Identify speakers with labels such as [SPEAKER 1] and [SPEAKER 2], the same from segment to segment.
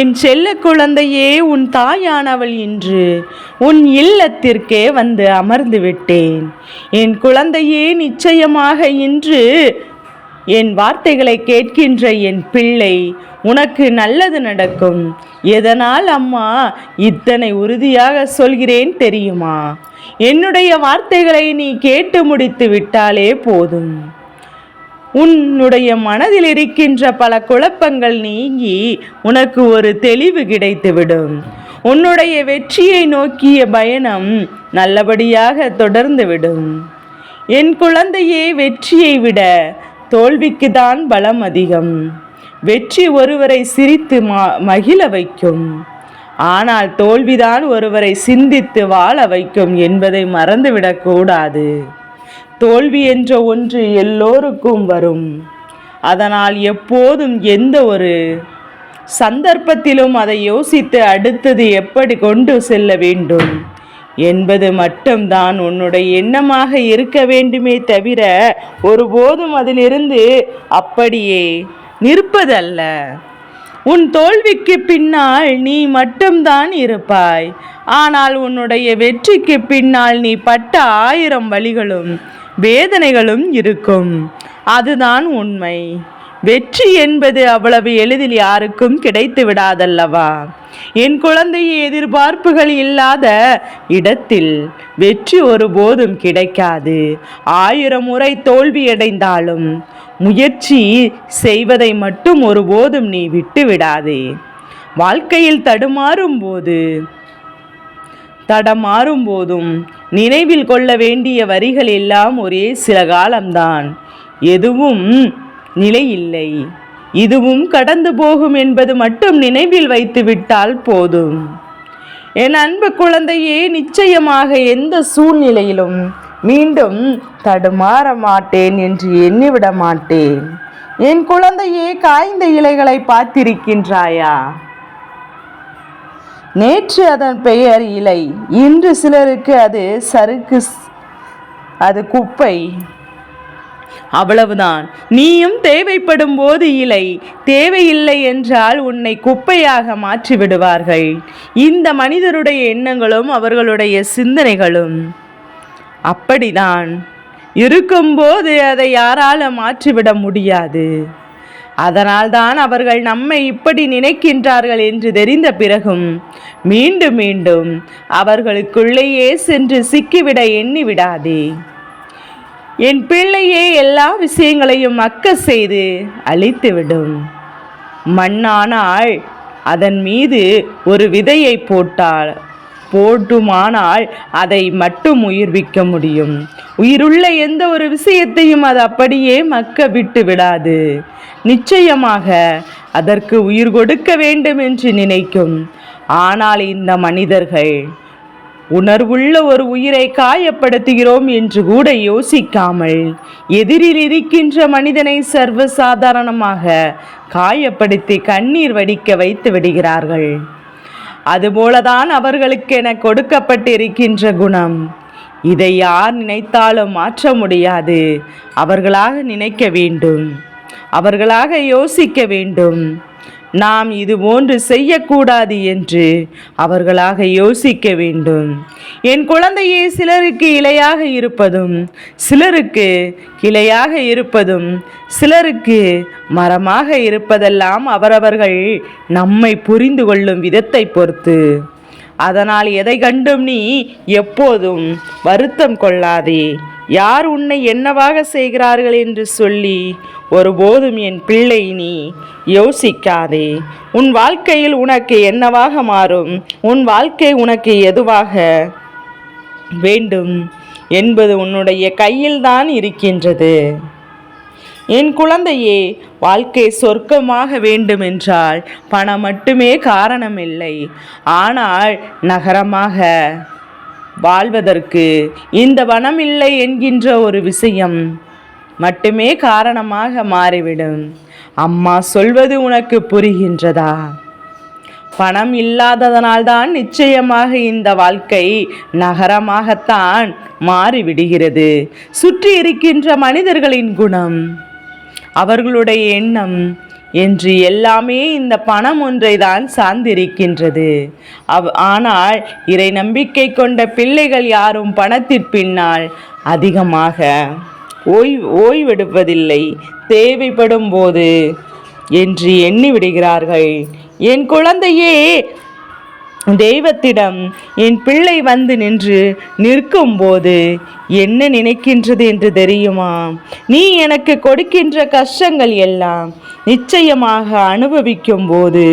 [SPEAKER 1] என் செல்ல குழந்தையே உன் தாயானவள் இன்று உன் இல்லத்திற்கே வந்து அமர்ந்து விட்டேன். என் குழந்தையே நிச்சயமாக இன்று என் வார்த்தைகளை கேட்கின்ற என் பிள்ளை உனக்கு நல்லது நடக்கும். எதனால் அம்மா இத்தனை உறுதியாக சொல்கிறேன் தெரியுமா? என்னுடைய வார்த்தைகளை நீ கேட்டு முடித்து விட்டாலே போதும். உன்னுடைய மனதில் இருக்கின்ற பல குழப்பங்கள் நீங்கி உனக்கு ஒரு தெளிவு கிடைத்துவிடும். உன்னுடைய வெற்றியை நோக்கிய பயணம் நல்லபடியாக தொடர்ந்துவிடும். என் குழந்தையே வெற்றியை விட தோல்விக்கு தான் பலம் அதிகம். வெற்றி ஒருவரை சிரித்து மா மகிழ வைக்கும். ஆனால் தோல்விதான் ஒருவரை சிந்தித்து வாழ வைக்கும் என்பதை மறந்துவிடக்கூடாது. தோல்வி என்ற ஒன்று எல்லோருக்கும் வரும். அதனால் எப்போதும் எந்த ஒரு சந்தர்ப்பத்திலும் அதை யோசித்து அடுத்தது எப்படி கொண்டு செல்ல வேண்டும்? என்பது மட்டும்தான் உன்னுடைய எண்ணமாக இருக்க வேண்டுமே தவிர ஒருபோதும் அதிலிருந்து அப்படியே நிற்பதல்ல. உன் தோல்விக்கு பின்னால் நீ மட்டும்தான் இருப்பாய். ஆனால் உன்னுடைய வெற்றிக்கு பின்னால் நீ பட்ட ஆயிரம் வழிகளும் வேதனைகளும் இருக்கும். அதுதான் உண்மை. வெற்றி என்பது அவ்வளவு எளிதில் யாருக்கும் கிடைத்து விடாதல்லவா? என் குழந்தையை எதிர்பார்ப்புகள் இல்லாத இடத்தில் வெற்றி ஒருபோதும் கிடைக்காது. ஆயிரம் முறை தோல்வியடைந்தாலும் முயற்சி செய்வதை மட்டும் ஒருபோதும் நீ விட்டு விடாதே. வாழ்க்கையில் தடுமாறும் போது தடமாறும் போதும் நினைவில் கொள்ள வேண்டிய வரிகள் எல்லாம் ஒரே சில காலம்தான். எதுவும் நிலையில்லை. இதுவும் கடந்து போகும் என்பது மட்டும் நினைவில் வைத்து விட்டால் போதும். என் அன்பு குழந்தையே நிச்சயமாக எந்த சூழ்நிலையிலும் மீண்டும் தடுமாற மாட்டேன் என்று எண்ணிவிட மாட்டேன். என் குழந்தையே காய்ந்த இலைகளை பார்த்திருக்கின்றாயா? நேற்று அதன் பெயர் இலை இன்று சிலருக்கு அது சறுக்கு அது குப்பை. அவ்வளவுதான். நீயும் தேவைப்படும் போது இலை தேவையில்லை என்றால் உன்னை குப்பையாக மாற்றி விடுவார்கள். இந்த மனிதருடைய எண்ணங்களும் அவர்களுடைய சிந்தனைகளும் அப்படிதான். இருக்கும்போது அதை யாரால மாற்றிவிட முடியாது. அதனால்தான் அவர்கள் நம்மை இப்படி நினைக்கின்றார்கள் என்று தெரிந்த பிறகும் மீண்டும் மீண்டும் அவர்களுக்குள்ளேயே சென்று சிக்கிவிட எண்ணி விடாதே என் பிள்ளையே எல்லா விஷயங்களையும் அக்க செய்து அழித்துவிடும். மண்ணானால் அதன் மீது ஒரு விதையை போட்டால் போட்டுமானால் அதை மட்டும் உயிர்விக்க முடியும். உயிருள்ள எந்த ஒரு விஷயத்தையும் அது அப்படியே மக்க விட்டு விடாது. நிச்சயமாக அதற்கு உயிர் கொடுக்க வேண்டும் என்று நினைக்கும். ஆனால் இந்த மனிதர்கள் உணர்வுள்ள ஒரு உயிரை காயப்படுத்துகிறோம் என்று கூட யோசிக்காமல் எதிரில் இருக்கின்ற மனிதனை சர்வசாதாரணமாக காயப்படுத்தி கண்ணீர் வடிக்க வைத்து விடுகிறார்கள். அதுபோலதான் அவர்களுக்கென கொடுக்கப்பட்டிருக்கின்ற குணம். இதை யார் நினைத்தாலும் மாற்ற முடியாது. அவர்களாக நினைக்க வேண்டும். அவர்களாக யோசிக்க வேண்டும். நாம் இது போன்று செய்யக்கூடாது என்று அவர்களாக யோசிக்க வேண்டும். என் குழந்தையே சிலருக்கு இலையாக இருப்பதும் சிலருக்கு கிளையாக இருப்பதும் சிலருக்கு மரமாக இருப்பதெல்லாம் அவரவர்கள் நம்மை புரிந்து கொள்ளும் விதத்தை பொறுத்து. அதனால் எதை கண்டும் நீ எப்போதும் வருத்தம் கொள்ளாதே. யார் உன்னை என்னவாக செய்கிறார்கள் என்று சொல்லி ஒருபோதும் என் பிள்ளை நீ யோசிக்காதே. உன் வாழ்க்கையில் உனக்கு என்னவாக மாறும்? உன் வாழ்க்கை உனக்கு எதுவாக வேண்டும் என்பது உன்னுடைய கையில்தான் இருக்கின்றது. என் குழந்தையே வாழ்க்கை சொர்க்கமாக வேண்டுமென்றால் பணம் மட்டுமே காரணமில்லை. ஆனால் நகரமாக வாழ்வதற்கு இந்த வனம் இல்லை என்கின்ற ஒரு விஷயம் மட்டுமே காரணமாக மாறிவிடும். அம்மா சொல்வது உனக்கு புரிகின்றதா? பணம் இல்லாததனால்தான் நிச்சயமாக இந்த வாழ்க்கை நகரமாகத்தான் மாறிவிடுகிறது. சுற்றி இருக்கின்ற மனிதர்களின் குணம் அவர்களுடைய எண்ணம் என்று எல்லாமே இந்த பணம் ஒன்றை தான் சார்ந்திருக்கின்றது. அவ் ஆனால் இறை நம்பிக்கை கொண்ட பிள்ளைகள் யாரும் பணத்திற் பின்னால் அதிகமாக ஓய்வு ஓய்வெடுப்பதில்லை தேவைப்படும் போது என்று எண்ணி விடுகிறார்கள். என் குழந்தையே தெய்வத்திடம் என் பிள்ளை வந்து நின்று நிற்கும்போது என்ன நினைக்கின்றது என்று தெரியுமா? நீ எனக்கு கொடுக்கின்ற கஷ்டங்கள் எல்லாம் நிச்சயமாக அனுபவிக்கும் போது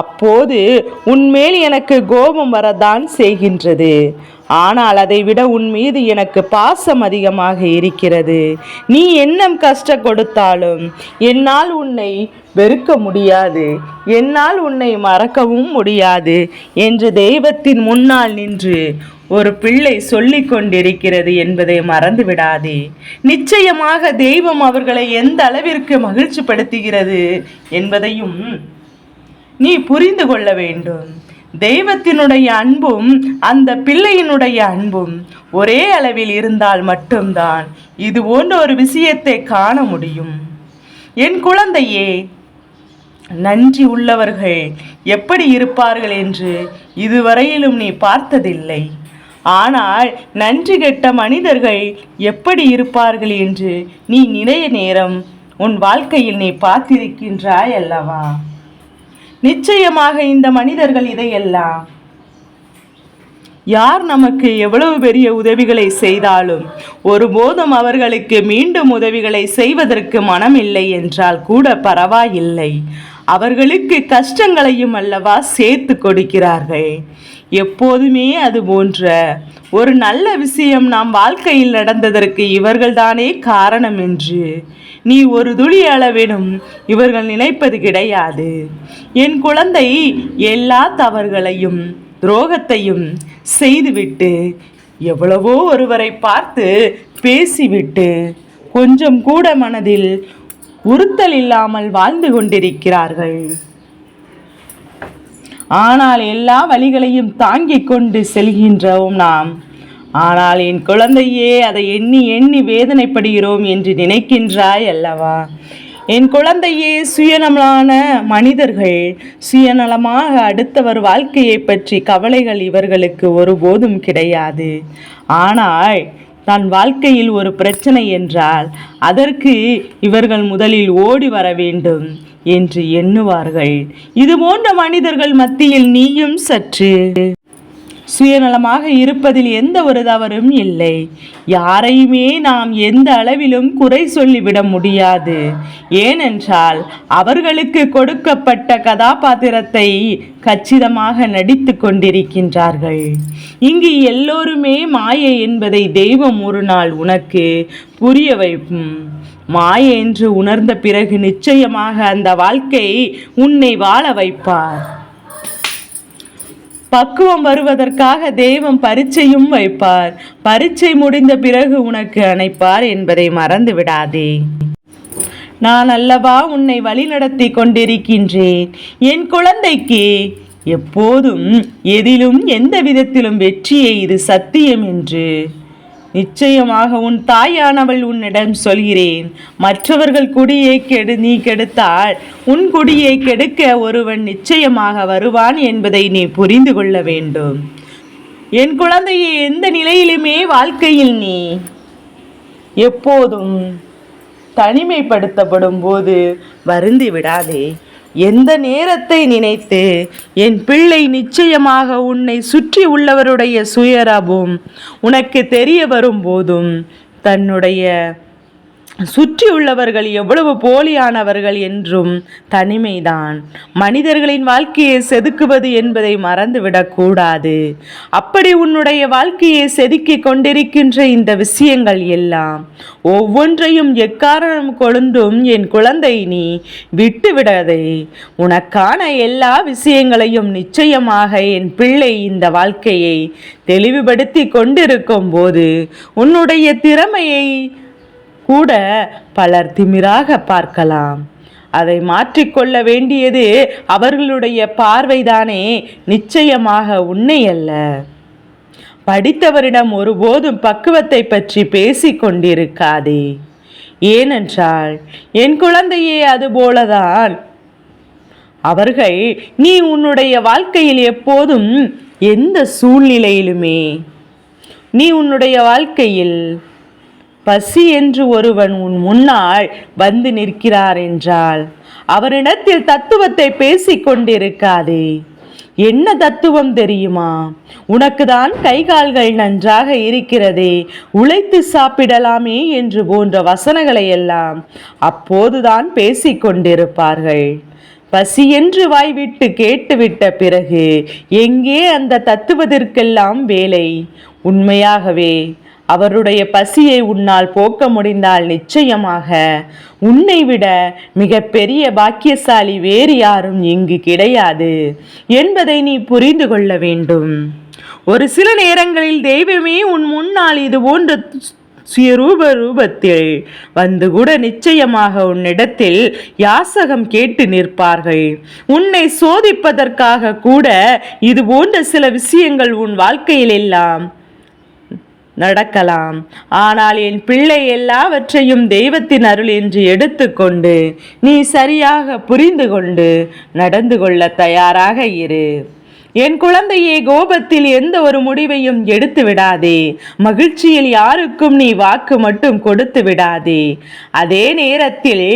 [SPEAKER 1] அப்போது உன்மேல் எனக்கு கோபம் வரதான் செய்கின்றது. ஆனால் அதை விட உன் மீது எனக்கு பாசம் அதிகமாக இருக்கிறது. நீ என்னம் கஷ்ட கொடுத்தாலும் என்னால் உன்னை வெறுக்க முடியாது. என்னால் உன்னை மறக்கவும் முடியாது என்று தெய்வத்தின் முன்னால் நின்று ஒரு பிள்ளை சொல்லி கொண்டிருக்கிறது என்பதை மறந்து விடாதே நிச்சயமாக தெய்வம் அவர்களை எந்த அளவிற்கு மகிழ்ச்சிப்படுத்துகிறது என்பதையும் நீ புரிந்து கொள்ள வேண்டும். தெய்வத்தினுடைய அன்பும் அந்த பிள்ளையினுடைய அன்பும் ஒரே அளவில் இருந்தால் மட்டும்தான் இது போன்ற ஒரு விஷயத்தை காண முடியும். என் குழந்தையே நன்றி உள்ளவர்கள் எப்படி இருப்பார்கள் என்று இதுவரையிலும் நீ பார்த்ததில்லை. ஆனால் நன்றி கெட்ட மனிதர்கள் எப்படி இருப்பார்கள் என்று நீ நிறைய நேரம் உன் வாழ்க்கையில் நீ பார்த்திருக்கின்றாய் அல்லவா நிச்சயமாக இந்த மனிதர்கள் இதையெல்லாம். யார் நமக்கு எவ்வளவு பெரிய உதவிகளை செய்தாலும் ஒருபோதும் அவர்களுக்கு மீண்டும் உதவிகளை செய்வதற்கு மனம் இல்லை என்றால் கூட பரவாயில்லை. அவர்களுக்கு கஷ்டங்களையும் அல்லவா சேர்த்து கொடுக்கிறார்கள். எப்போதுமே அது போன்ற ஒரு நல்ல விஷயம் நாம் வாழ்க்கையில் நடந்ததற்கு இவர்கள்தானே காரணம் என்று. நீ ஒரு துளி அளவிலும் இவர்கள் நினைப்பது கிடையாது. என் குழந்தை எல்லா தவறுகளையும் துரோகத்தையும் செய்துவிட்டு எவ்வளவோ ஒருவரை பார்த்து பேசிவிட்டு கொஞ்சம் கூட மனதில் உறுத்தல் இல்லாமல் வாழ்ந்து கொண்டிருக்கிறார்கள். ஆனால் எல்லா வழிகளையும் தாங்கிக் கொண்டு செல்கின்றோம் நாம். ஆனால் என் குழந்தையே அதை எண்ணி எண்ணி வேதனைப்படுகிறோம் என்று நினைக்கின்றாய் அல்லவா? என் குழந்தையே சுயநலமான மனிதர்கள் சுயநலமாக அடுத்தவர் வாழ்க்கையை பற்றி கவலைகள் இவர்களுக்கு ஒருபோதும் கிடையாது. ஆனால் தன் வாழ்க்கையில் ஒரு பிரச்சனை என்றால் அதற்கு இவர்கள் முதலில் ஓடி வர வேண்டும். என்று எண்ணுவார்கள். இது போன்ற மனிதர்கள் மத்தியில் நீயும் சற்று சுயநலமாக இருப்பதில் எந்த ஒரு தவறும் இல்லை. யாரையுமே நாம் எந்த அளவிலும் குறை சொல்லிவிட முடியாது. ஏனென்றால் அவர்களுக்கு கொடுக்கப்பட்ட கதாபாத்திரத்தை கச்சிதமாக நடித்து கொண்டிருக்கின்றார்கள். இங்கு எல்லோருமே மாயை என்பதை தெய்வம் ஒரு நாள் உனக்கு புரிய வைக்கும். மாய என்று உணர்ந்த பிறகு நிச்சயமாக அந்த வாழ்க்கை உன்னை வாழ வைப்பார். பக்குவம் வருவதற்காக தெய்வம் பரீட்சையும் வைப்பார். பரீட்சை முடிந்த பிறகு உனக்கு அணைப்பார் என்பதை மறந்து விடாதே நான் அல்லவா உன்னை வழிநடத்தி கொண்டிருக்கின்றேன். என் குழந்தைக்கு எப்போதும் எதிலும் எந்த விதத்திலும் வெற்றியை இது சத்தியம் என்று. நிச்சயமாக உன் தாயானவள் உன்னிடம் சொல்கிறேன். மற்றவர்கள் குடியை கெடு நீ கெடுத்தால் உன் குடியை கெடுக்க ஒருவன் நிச்சயமாக வருவான் என்பதை நீ புரிந்து கொள்ள வேண்டும். என் குழந்தையை எந்த நிலையிலுமே வாழ்க்கையில் நீ எப்போதும் தனிமைப்படுத்தப்படும் போது வருந்தி விடாதே எந்த நேரத்தை நினைத்து என் பிள்ளை நிச்சயமாக உன்னை சுற்றி உள்ளவருடைய சுயரபும் உனக்கு தெரிய வரும்போதும் தன்னுடைய சுற்றியுள்ளவர்கள் எவ்வளவு போலியானவர்கள் என்றும் தனிமைதான். மனிதர்களின் வாழ்க்கையை செதுக்குவது என்பதை மறந்துவிடக்கூடாது அப்படி உன்னுடைய வாழ்க்கையை செதுக்கிக் கொண்டிருக்கின்ற இந்த விஷயங்கள் எல்லாம் ஒவ்வொன்றையும் எக்காரணம் கொழுந்தும் என் குழந்தை நீ விட்டுவிடாதே. உனக்கான எல்லா விஷயங்களையும் நிச்சயமாக என் பிள்ளை இந்த வாழ்க்கையை தெளிவுபடுத்தி கொண்டிருக்கும் போது உன்னுடைய திறமையை கூட பலர் திமிராக பார்க்கலாம். அதை மாற்றிக்கொள்ள வேண்டியது அவர்களுடைய பார்வைதானே நிச்சயமாக உன்னை அல்ல. படித்தவரிடம் ஒருபோதும் பக்குவத்தை பற்றி பேசிக் கொண்டிருக்காதே. ஏனென்றால் என் குழந்தையே அதுபோலதான் அவர்கள் நீ உன்னுடைய வாழ்க்கையில் எப்போதும் எந்த சூழ்நிலையிலுமே நீ உன்னுடைய வாழ்க்கையில் பசி என்று ஒருவன் உன் முன்னால் வந்து நிற்கிறார் என்றால் அவரிடத்தில் தத்துவத்தை பேசிக் கொண்டிருக்காதே. என்ன தத்துவம் தெரியுமா? உனக்கு தான் கை கால்கள் நன்றாக இருக்கிறதே. உழைத்து சாப்பிடலாமே என்று போன்ற வசனங்களை எல்லாம் அப்போதுதான் பேசிக் கொண்டிருப்பார்கள். பசி என்று வாய்விட்டு கேட்டுவிட்ட பிறகு எங்கே அந்த தத்துவத்திற்கெல்லாம் வேலை? உண்மையாகவே அவருடைய பசியை உன்னால் போக்க முடிந்தால் நிச்சயமாக உன்னை விட மிக பெரிய பாக்கியசாலி வேறு யாரும் இங்கு கிடையாது என்பதை நீ புரிந்து கொள்ள வேண்டும். ஒரு சில நேரங்களில் தெய்வமே உன் முன்னால் இது போன்ற சுயரூப ரூபத்தில் வந்து கூட நிச்சயமாக உன்னிடத்தில் யாசகம் கேட்டு நிற்பார்கள். உன்னை சோதிப்பதற்காக கூட இது போன்ற சில விஷயங்கள் உன் வாழ்க்கையில் எல்லாம் நடக்கலாம். ஆனால் என் பிள்ளை எல்லாவற்றையும் தெய்வத்தின் அருள் என்று எடுத்துக்கொண்டு நீ சரியாக புரிந்து கொண்டு நடந்து கொள்ள தயாராக இரு. என் குழந்தையே கோபத்தில் எந்த ஒரு முடிவையும் எடுத்து விடாதே. மகிழ்ச்சியில் யாருக்கும் நீ வாக்கு மட்டும் கொடுத்து விடாதே. அதே நேரத்தில்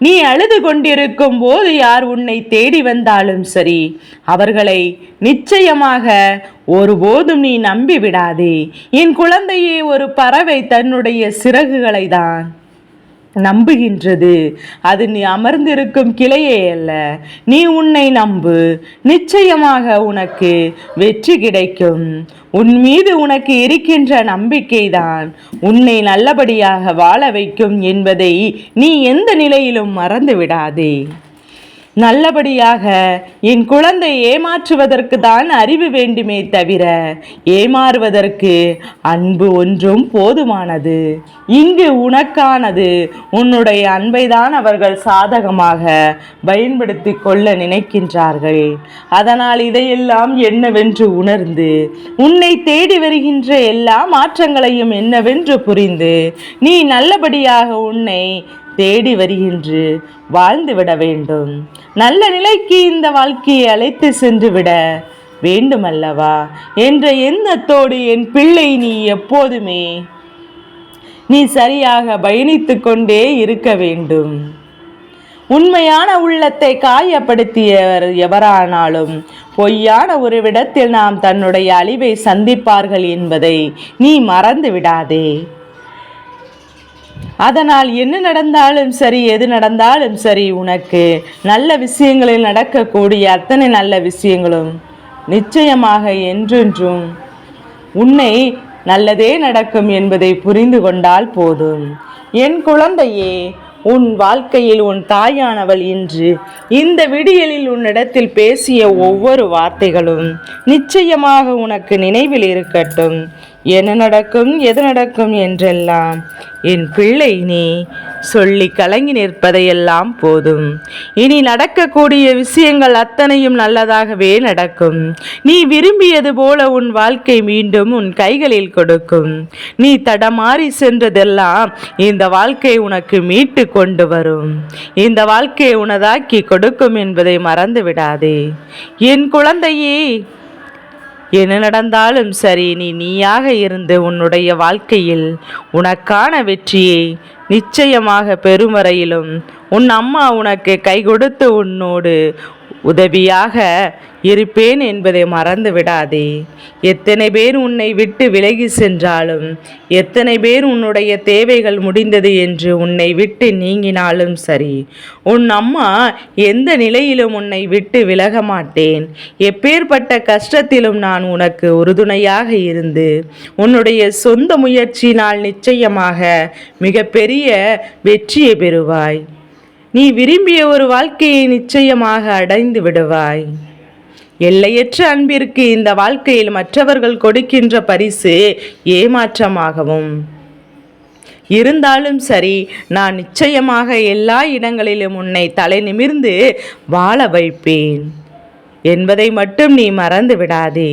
[SPEAKER 1] நீ அழுது கொண்டிருக்கும் போது யார் உன்னை தேடி வந்தாலும் சரி அவர்களை நிச்சயமாக ஒருபோதும் நீ நம்பி விடாதே என் குழந்தையே ஒரு பறவை தன்னுடைய சிறகுகளை தான் நம்புகின்றது. அது நீ அமர்ந்திருக்கும் கிளையே அல்ல. நீ உன்னை நம்பு. நிச்சயமாக உனக்கு வெற்றி கிடைக்கும். உன் மீது உனக்கு இருக்கின்ற நம்பிக்கைதான். உன்னை நல்லபடியாக வாழ வைக்கும் என்பதை நீ எந்த நிலையிலும் மறந்து விடாதே நல்லபடியாக என் குழந்தை ஏமாற்றுவதற்கு தான் அறிவு வேண்டுமே தவிர ஏமாறுவதற்கு அன்பு ஒன்றும் போதுமானது. இங்கு உனக்கானது உன்னுடைய அன்பைதான் அவர்கள் சாதகமாக பயன்படுத்தி கொள்ள நினைக்கின்றார்கள். அதனால் இதையெல்லாம் என்னவென்று உணர்ந்து உன்னை தேடி வருகின்ற எல்லா மாற்றங்களையும் என்னவென்று புரிந்து நீ நல்லபடியாக உன்னை தேடி வருகின்று வாழ்ந்து விட வேண்டும். நல்ல நிலைக்கு இந்த வாழ்க்கையை அழைத்து சென்று விட வேண்டுமல்லவா? என்ற எண்ணத்தோடு என் பிள்ளை நீ எப்போதுமே நீ சரியாக பயணித்து கொண்டே இருக்க வேண்டும். உண்மையான உள்ளத்தை காயப்படுத்தியவர் எவரானாலும் பொய்யான ஒரு விடத்தில் நாம் தன்னுடைய அழிவை சந்திப்பார்கள் என்பதை நீ மறந்து விடாதே. அதனால் என்ன நடந்தாலும் சரி எது நடந்தாலும் சரி உனக்கு நல்ல விஷயங்களில் நடக்கக்கூடிய அத்தனை நல்ல விஷயங்களும் நிச்சயமாக என்றென்றும் உன்னை நல்லதே நடக்கும் என்பதை புரிந்து கொண்டால் போதும். என் குழந்தையே உன் வாழ்க்கையில் உன் தாயானவள் இன்று இந்த விடியலில் உன்னிடத்தில் பேசிய ஒவ்வொரு வார்த்தைகளும் நிச்சயமாக உனக்கு நினைவில் இருக்கட்டும். என்ன நடக்கும் எது நடக்கும் என்றெல்லாம் என் பிள்ளை நீ சொல்லி கலங்கி நிற்பதையெல்லாம் போதும். இனி நடக்கக்கூடிய விஷயங்கள் அத்தனையும் நல்லதாகவே நடக்கும். நீ விரும்பியது போல உன் வாழ்க்கை மீண்டும் உன் கைகளில் கொடுக்கும். நீ தடமாறி சென்றதெல்லாம் இந்த வாழ்க்கை உனக்கு மீட்டு கொண்டு வரும். இந்த வாழ்க்கையை உனதாக்கி கொடுக்கும் என்பதை மறந்து விடாதே என் குழந்தையே என்ன நடந்தாலும் சரி நீ நீயாக இருந்து உன்னுடைய வாழ்க்கையில் உனக்கான வெற்றியை நிச்சயமாக பெறும் வரையிலும் உன் அம்மா உனக்கு கை கொடுத்து உன்னோடு உதவியாக இருப்பேன் என்பதை மறந்து விடாதே. எத்தனை பேர் உன்னை விட்டு விலகி சென்றாலும் எத்தனை பேர் உன்னுடைய தேவைகள் முடிந்தது என்று உன்னை விட்டு நீங்கினாலும் சரி உன் அம்மா எந்த நிலையிலும் உன்னை விட்டு விலக மாட்டேன். எப்பேற்பட்ட கஷ்டத்திலும் நான் உனக்கு உறுதுணையாக இருந்து உன்னுடைய சொந்த முயற்சியினால் நிச்சயமாக மிகப்பெரிய வெற்றியை பெறுவாய். நீ விரும்பிய ஒரு வாழ்க்கையை நிச்சயமாக அடைந்து விடுவாய். எல்லையற்ற அன்பிற்கு இந்த வாழ்க்கையில் மற்றவர்கள் கொடுக்கின்ற பரிசு ஏமாற்றமாகவும். இருந்தாலும் சரி நான் நிச்சயமாக எல்லா இடங்களிலும் உன்னை தலை நிமிர்ந்து வாழ வைப்பேன். என்பதை மட்டும் நீ மறந்து விடாதே.